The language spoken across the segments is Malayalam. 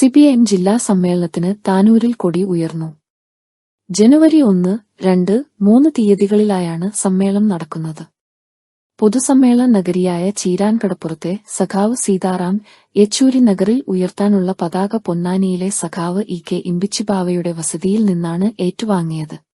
സിപിഐഎം ജില്ലാ സമ്മേളനത്തിന് താനൂരിൽ കൊടി ഉയർന്നു. ജനുവരി ഒന്ന് രണ്ട് മൂന്ന് തീയതികളിലായാണ് സമ്മേളനം നടക്കുന്നത്. പൊതുസമ്മേളന നഗരിയായ ചീരാൻകടപ്പുറത്തെ സഖാവ് സീതാറാം യെച്ചൂരി നഗറിൽ ഉയർത്താനുള്ള പതാക പൊന്നാനിയിലെ സഖാവ് ഇ കെ ഇമ്പിച്ചിബാവയുടെ വസതിയിൽ നിന്നാണ് ഏറ്റുവാങ്ങിയത്.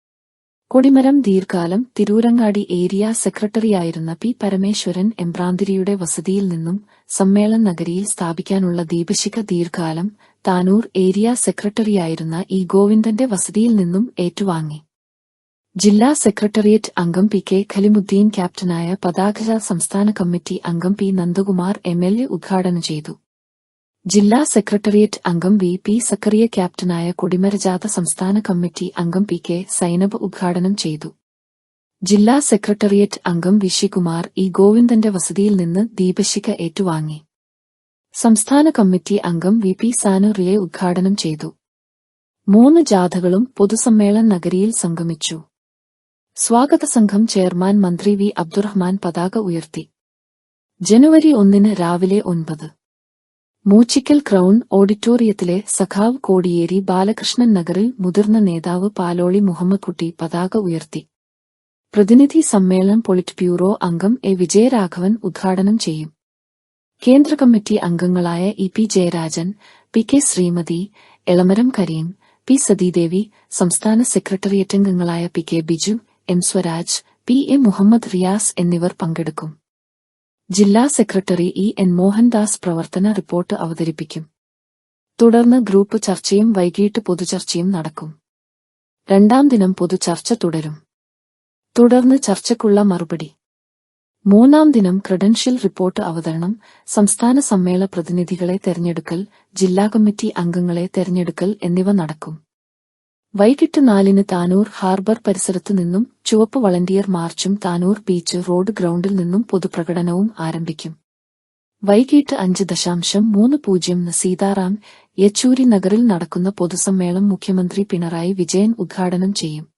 കൊടിമരം ദീർഘകാലം തിരൂരങ്ങാടി ഏരിയ സെക്രട്ടറിയായിരുന്ന പി പരമേശ്വരൻ എംബ്രാന്തിരിയുടെ വസതിയിൽ നിന്നും സമ്മേളന നഗരിയിൽ സ്ഥാപിക്കാനുള്ള ദീപശിഖ ദീർഘകാലം താനൂർ ഏരിയ സെക്രട്ടറിയായിരുന്ന ഇ ഗോവിന്ദന്റെ വസതിയിൽ നിന്നും ഏറ്റുവാങ്ങി. ജില്ലാ സെക്രട്ടേറിയറ്റ് അംഗം പി കെ ഖലിമുദ്ദീൻ ക്യാപ്റ്റനായ പതാക സംസ്ഥാന കമ്മിറ്റി അംഗം പി നന്ദകുമാർ എ ഉദ്ഘാടനം ചെയ്തു. ജില്ലാ സെക്രട്ടേറിയറ്റ് അംഗം വി പി സക്കറിയ ക്യാപ്റ്റനായ കൊടിമരജാഥ സംസ്ഥാന കമ്മിറ്റി അംഗം പി കെ സൈനബ് ഉദ്ഘാടനം ചെയ്തു. ജില്ലാ സെക്രട്ടേറിയറ്റ് അംഗം വിഷികുമാർ ഇ ഗോവിന്ദന്റെ വസതിയിൽ നിന്ന് ദീപശിഖ ഏറ്റുവാങ്ങി. സംസ്ഥാന കമ്മിറ്റി അംഗം വി പി സാനുറിയെ ഉദ്ഘാടനം ചെയ്തു. മൂന്ന് ജാഥകളും പൊതുസമ്മേളന നഗരിയിൽ സംഗമിച്ചു. സ്വാഗത സംഘം ചെയർമാൻ മന്ത്രി വി അബ്ദുറഹ്മാൻ പതാക ഉയർത്തി. ജനുവരി ഒന്നിന് രാവിലെ ഒൻപത്. മൂച്ചിക്കൽ ക്രൗൺ ഓഡിറ്റോറിയത്തിലെ സഖാവ് കോടിയേരി ബാലകൃഷ്ണൻ നഗറിൽ മുതിർന്ന നേതാവ് പാലോളി മുഹമ്മദ് കുട്ടി പതാക ഉയർത്തി. പ്രതിനിധി സമ്മേളനം പൊളിറ്റ് ബ്യൂറോ അംഗം എ വിജയരാഘവൻ ഉദ്ഘാടനം ചെയ്യും. കേന്ദ്ര കമ്മിറ്റി അംഗങ്ങളായ E P Jayarajan P K Sreemathi Elamaram Kareem P Sathidevi സംസ്ഥാന സെക്രട്ടേറിയറ്റ് അംഗങ്ങളായ P K Biju M Swaraj P A Muhammad Riyas എന്നിവർ പങ്കെടുക്കും. ജില്ലാ സെക്രട്ടറി ഇ എൻ മോഹൻദാസ് പ്രവർത്തന റിപ്പോർട്ട് അവതരിപ്പിക്കും. തുടർന്ന് ഗ്രൂപ്പ് ചർച്ചയും വൈകിട്ട് പൊതുചർച്ചയും നടക്കും. രണ്ടാം ദിനം പൊതുചർച്ച തുടരും. തുടർന്ന് ചർച്ചയ്ക്കുള്ള മറുപടി. മൂന്നാം ദിനം ക്രെഡൻഷ്യൽ റിപ്പോർട്ട് അവതരണം സംസ്ഥാന സമ്മേളന പ്രതിനിധികളെ തെരഞ്ഞെടുക്കൽ ജില്ലാ കമ്മിറ്റി അംഗങ്ങളെ തെരഞ്ഞെടുക്കൽ എന്നിവ നടക്കും. വൈകിട്ട് നാലിന് താനൂർ ഹാർബർ പരിസരത്തു നിന്നും ചുവപ്പ് വളണ്ടിയർ മാർച്ചും താനൂർ ബീച്ച് റോഡ് ഗ്രൗണ്ടിൽ നിന്നും പൊതുപ്രകടനവും ആരംഭിക്കും. വൈകിട്ട് അഞ്ച് ദശാംശം മൂന്ന് പൂജ്യം സീതാറാം യെച്ചൂരി നഗറിൽ നടക്കുന്ന പൊതുസമ്മേളനം മുഖ്യമന്ത്രി പിണറായി വിജയൻ ഉദ്ഘാടനം ചെയ്യും.